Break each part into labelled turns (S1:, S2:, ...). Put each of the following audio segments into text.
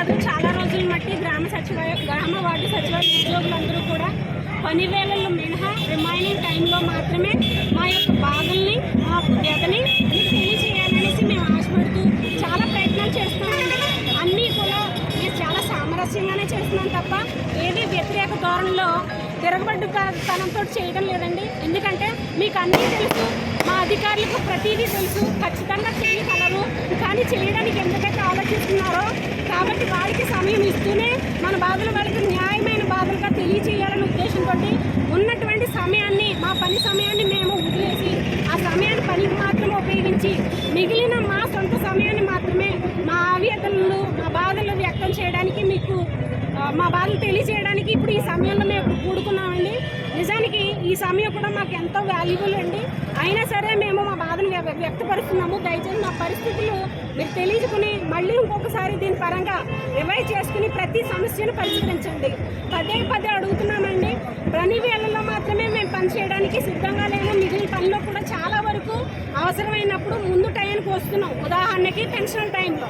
S1: కాదు చాలా రోజులు మట్టి గ్రామ సచివాలయ గ్రామ వార్డు సచివాలయ ఉద్యోగులందరూ కూడా పని వేళల్లో మినహా రిమైనింగ్ టైంలో మాత్రమే మా యొక్క బాధల్ని మా వ్యధని తెలియజేయాలనేసి మేము ఆశపడుతూ చాలా ప్రయత్నాలు చేస్తున్నామండి అన్నీ కూడా మేము చాలా సామరస్యంగానే చేస్తున్నాం తప్ప ఏది వ్యతిరేక ధోరణిలో తిరగబడ్డు తనంతో చేయడం లేదండి. ఎందుకంటే మీకు అన్నీ తెలుసు మా అధికారులకు ప్రతిదీ తెలుసు. ఖచ్చితంగా చేయగలరు. కానీ చేయడానికి ఎందుకైతే ఆలోచిస్తున్నారో? కాబట్టి వారికి సమయం ఇస్తూనే మన బాధలు వాళ్ళకి న్యాయమైన బాధలుగా తెలియచేయాలనే ఉద్దేశంతో ఉన్నటువంటి సమయాన్ని మా పని సమయాన్ని మేము వదిలేసి ఆ సమయాన్ని పనికి మాత్రమే ఉపయోగించి మిగిలిన మా సొంత సమయాన్ని మాత్రమే మా ఆవేదనలు మా బాధలు వ్యక్తం చేయడానికి మీకు మా బాధలు తెలియజేయడానికి ఇప్పుడు ఈ సమయంలో మేము కూడుకున్నామండి. నిజానికి ఈ సమయం కూడా మాకు ఎంతో వాల్యుబుల్ అండి. అయినా సరే మేము మా బాధను వ్యక్తపరుస్తున్నాము. దయచేసి మా పరిస్థితులు మీరు తెలియజుకుని మళ్ళీ ఇంకొకసారి దీని పరంగా రివైవ్ చేసుకుని ప్రతి సమస్యను పరిష్కరించండి. పదే పదే అడుగుతున్నామండి. పని వేళల్లో మాత్రమే మేము పని చేయడానికి సిద్ధంగా లేము. మిగిలిన పనిలో కూడా చాలా వరకు అవసరమైనప్పుడు ముందు టైంకి వస్తున్నాం. ఉదాహరణకి పెన్షన్ టైంలో.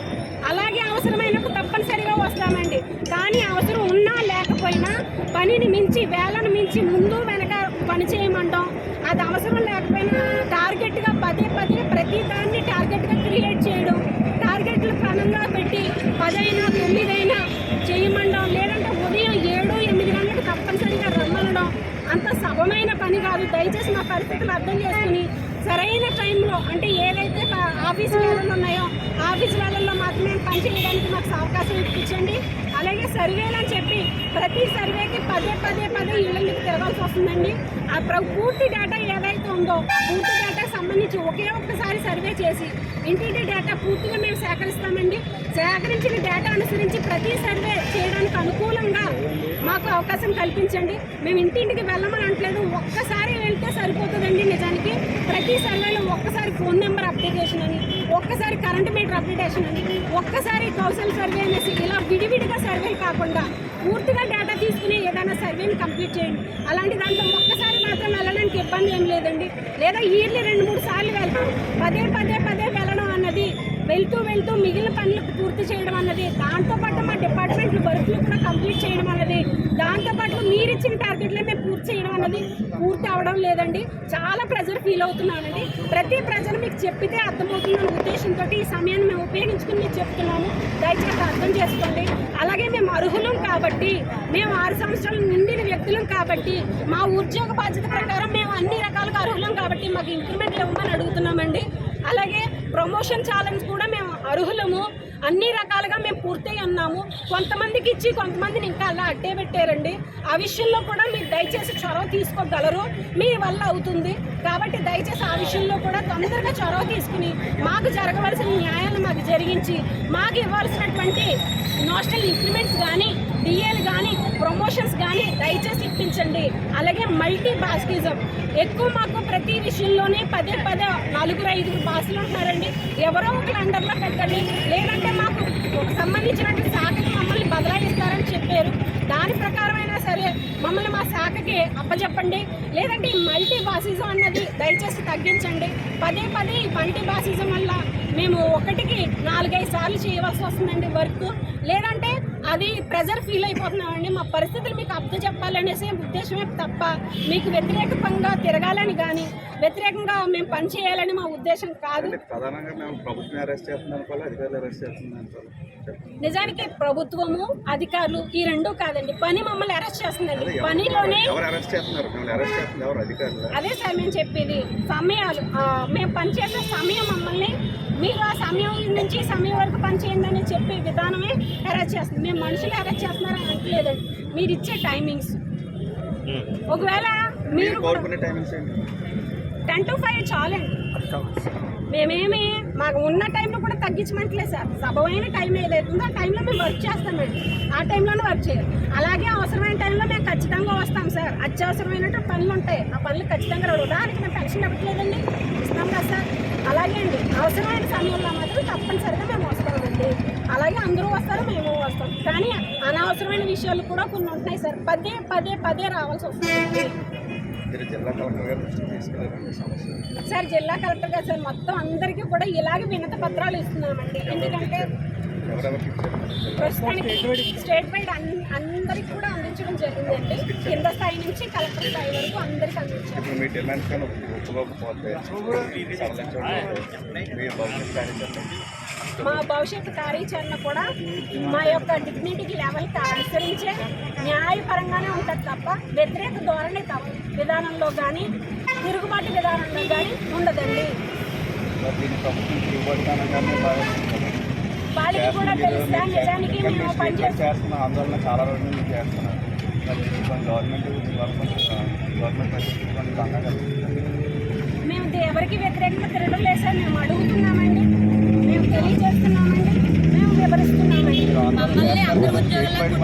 S1: అలాగే అవసరమైనప్పుడు తప్పనిసరిగా వస్తామండి. కానీ అవసరం ఉన్నా లేకపోయినా పనిని మించి వేళను మించి ముందు వెనక పని చేయమంటాం. అది అవసరం లేకపోయినా టార్గెట్గా పదే పదే ప్రతి దాన్ని టార్గెట్గా క్రియేట్ చేయడం. టార్గెట్లు క్రమంగా పెట్టి పదైనా తొమ్మిదైనా చేయమండం లేదంటే ఉదయం ఏడు ఎనిమిది గంటలకు తప్పనిసరిగా రమ్మనడం. అంత సభమైన పని కాదు. దయచేసి మా పరిస్థితులు అర్థం చేసుకుని సరైన టైంలో అంటే ఆఫీస్ వేళలు ఉన్నాయో ఆఫీస్ వేళల్లో మాత్రమే పని చేయడానికి మాకు అవకాశం ఇప్పించండి. అలాగే సర్వేలు అని చెప్పి ప్రతి సర్వేకి పదే పదే పదే ఇళ్ళకి తిరగాల్సి వస్తుందండి. ఆ పూర్తి డేటా ఏదైతే ఉందో పూర్తి డేటాకి సంబంధించి ఒకే ఒక్కసారి సర్వే చేసి ఇంటింటి డేటా పూర్తిగా మేము సేకరిస్తామండి. సేకరించిన డేటా అనుసరించి ప్రతి సర్వే చేయడానికి అనుకూలంగా మాకు అవకాశం కల్పించండి. మేము ఇంటింటికి వెళ్ళమని అంటలేదు ఒక్కసారి వెళ్తే సరిపోతుందండి నిజానికి. ప్రతి సర్వేలో ఒక్కసారి ఫోన్ నెంబర్ అప్డేటేషన్ అని ఒక్కసారి కరెంట్ మీటర్ అప్డేటేషన్ అని ఒక్కసారి కౌశల్ సర్వే అనేసి ఇలా విడివిడిగా సర్వే కాకుండా పూర్తిగా డేటా తీసుకుని ఏదైనా సర్వేని కంప్లీట్ చేయండి. అలాంటి దాంట్లో ఒక్కసారి మాత్రం వెళ్ళడానికి ఇబ్బంది ఏం లేదండి. లేదా ఇయర్లీ రెండు మూడు సార్లు వెళ్తాం. పదే పదే పదే వెళ్ళడం అన్నది వెళ్తూ వెళ్తూ మిగిలిన పనులకు పూర్తి చేయడం అన్నది దాంతోపాటు మా డిపార్ట్మెంట్ వర్క్లు కూడా కంప్లీట్ చేయడం అన్నది దాంతో మీరు మేము పూర్తి చేయడం అన్నది పూర్తి అవడం లేదండి. చాలా ప్రెజర్ ఫీల్ అవుతున్నానండి. ప్రతి ప్రజలు మీకు చెప్పితే అర్థమవుతుందన్న ఉద్దేశంతో ఈ సమయాన్ని మేము ఉపయోగించుకుని మీకు చెప్తున్నాము. దయచేసి అర్థం చేసుకోండి. అలాగే మేము అర్హులం కాబట్టి మేము ఆరు సంవత్సరాలు నిండిన వ్యక్తులం కాబట్టి మా ఉద్యోగ బాధ్యత ప్రకారం మేము అన్ని రకాలుగా అర్హులం కాబట్టి మాకు ఇంక్రిమెంట్లు ఇవ్వమని అడుగుతున్నామండి. అలాగే ప్రమోషన్ ఛాలెంజ్ కూడా మేము అర్హులము. అన్ని రకాలుగా మేము పూర్తయి ఉన్నాము. కొంతమందికి ఇచ్చి కొంతమందిని ఇంకా అలా అడ్డే పెట్టారండి. ఆ విషయంలో కూడా మీరు దయచేసి చొరవ తీసుకోగలరు. మీ వల్ల అవుతుంది. కాబట్టి దయచేసి ఆ విషయంలో కూడా తొందరగా చొరవ తీసుకుని మాకు జరగవలసిన న్యాయాన్ని మాకు జరిగించి మాకు ఇవ్వాల్సినటువంటి నోషనల్ ఇంక్రిమెంట్స్ కానీ డిఏలు కానీ ప్రమోషన్స్ కానీ దయచేసి ఇప్పించండి. అలాగే మల్టీ బాస్కిజం ఎక్కువ మాకు ప్రతి విషయంలోనే పదే పదే నలుగురు ఐదుగురు బాసులు ఉంటున్నారండి ఎవరో ఒకరు అండర్లో పెట్టండి. లేదంటే మాకు ఒక సంబంధించినటువంటి శాఖకు మమ్మల్ని బదలాయిస్తారని చెప్పారు. దాని ప్రకారమైనా సరే మమ్మల్ని మా శాఖకి అప్పచెప్పండి లేదంటే ఈ మల్టీ బాసిజం అన్నది దయచేసి తగ్గించండి. పదే పదే ఈ మల్టీ బాసిజం వల్ల మేము ఒకటికి నాలుగైదు సార్లు చేయవలసి వస్తుందండి వర్క్. లేదంటే అది ప్రెజర్ ఫీల్ అయిపోతున్నామండి. మా పరిస్థితులు మీకు అర్థం చెప్పాలనేసి ఉద్దేశమే తప్ప మీకు వ్యతిరేకంగా తిరగాలని కానీ వ్యతిరేకంగా మేము పని చేయాలని మా ఉద్దేశం కాదు. నిజానికి ప్రభుత్వము అధికారులు ఈ రెండూ కాదండి. పని మమ్మల్ని అరెస్ట్ చేస్తుందండి. పనిలోనే అదే సార్ మేము చెప్పేది సమయాలు. మేము పనిచేసే సమయం మమ్మల్ని మీరు ఆ సమయం నుంచి సమయం వరకు పనిచేయండి అని చెప్పే విధానమే అరెస్ట్ చేస్తుంది. మేము మనుషులు అరెస్ట్ చేస్తున్నారని అంటలేదండి మీరు ఇచ్చే టైమింగ్స్ ఒకవేళ
S2: మీరు
S1: టెన్ టు ఫైవ్ చాలండి. మేమేమి మాకు ఉన్న టైంలో కూడా తగ్గించమంటలేదు సార్. సభమైన టైం ఏదైతుందో ఆ టైంలో మేము వర్క్ చేస్తామండి ఆ టైంలోనే వర్క్ చేయాలి. అలాగే అవసరమైన టైంలో మేము ఖచ్చితంగా వస్తాం సార్. అత్యవసరమైన పనులు ఉంటాయి. ఆ పనులు ఖచ్చితంగా. ఉదాహరణకి మేము పెన్షన్ ఇస్తాం కదా సార్ అలాగే అండి అవసరమైన సమయంలో మాత్రం తప్పనిసరిగా మేము వస్తామండి. అలాగే అందరూ వస్తారు మేము వస్తాం. కానీ అనవసరమైన విషయాలు కూడా కొన్ని ఉంటున్నాయి సార్. పదే పదే పదే రావాల్సి వస్తుంది. సార్ జిల్లా కలెక్టర్ గారు సార్ మొత్తం అందరికీ కూడా ఇలాగే వినతి పత్రాలు ఇస్తున్నామండి. ఎందుకంటే ప్రస్తుతానికి స్టేట్ వైడ్ అన్- అందరికి కూడా అందించడం జరిగిందండి. కింద స్థాయి నుంచి కలెక్టర్ స్థాయి వరకు అందరికి అందించారు.
S2: ఇప్పుడు మీ డిమాండ్స్ కానీ ఒప్పుకోకపోతే మీ భవిష్యత్
S1: కార్యాచరణ కూడా మా యొక్క డిగ్నిటీకి లెవెల్కి అనుసరించే న్యాయపరంగానే ఉంటుంది తప్ప వ్యతిరేక ధోరణి తప్ప విధానంలో కానీ తిరుగుబాటు విధానంలో కానీ ఉండదండి. వాళ్ళకి కూడా తెలుసా నిజానికి మేము పనిచేస్తాం
S2: చేస్తున్న ఆందోళన చాలా రోజుల నుంచి కొంచెం గవర్నమెంట్
S1: మేము దే- ఎవరికి వ్యతిరేకంగా తిరగడం లేదు సార్ మేము అడుగుతున్నామండి మేము తెలియజేస్తున్నామండి మేము వివరిస్తున్నామండి.
S2: కదా, స్టేట్ వైడ్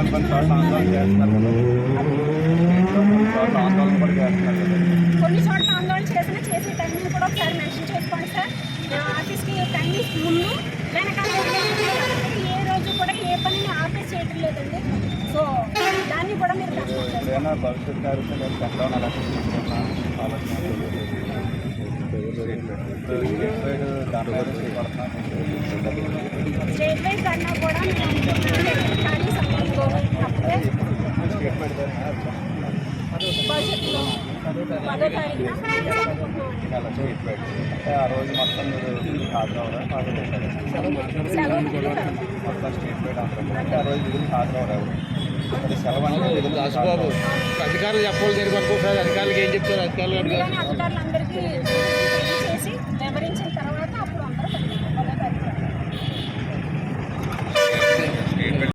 S2: కొన్ని చోట్ల ఆందోళన
S1: చేసిన చేసే టైమింగ్ కూడా ఒకసారి మెన్షన్ చేసుకోండి సార్. మేము ఆఫీస్కి టైమింగ్ ముందు వెనకాల ఏ రోజు కూడా ఏ పనిని ఆఫీస్ చేయటం లేదండి సో దాన్ని కూడా మీరు కష్టపడతారు
S2: ఎప్పుడైనా భవిష్యత్ కార్యక్రమం పెట్టడం అలా తీసుకున్నా ఆలోచన స్టేట్ వైడ్ దాంట్లో పడుతున్నాను
S1: స్టేట్ వైజ్ కన్నా కూడా మేము అనుకుంటున్నాం. కానీ సమయంలో తప్పితే
S2: స్టేట్ వైడ్
S1: భవిష్యత్తులో పదో తారీఖున అనుకుంటున్నామండి.
S2: అలా స్టేట్ వైడ్ అంటే ఆ రోజు మొత్తం మీరు హాజరవరా హాజరు
S1: సెలవు పెట్టుకుంటాం.
S2: మొత్తం స్టేట్ వైడ్ అందరం అంటే ఆ రోజు విధులు హాజరవరు అది సెలవు అంటే విధులు
S3: బాబు. అధికారులు చెప్పాలి జరిగి అనుకోసారి అధికారులకు ఏం చెప్తారు? అధికారులు అడిగారు.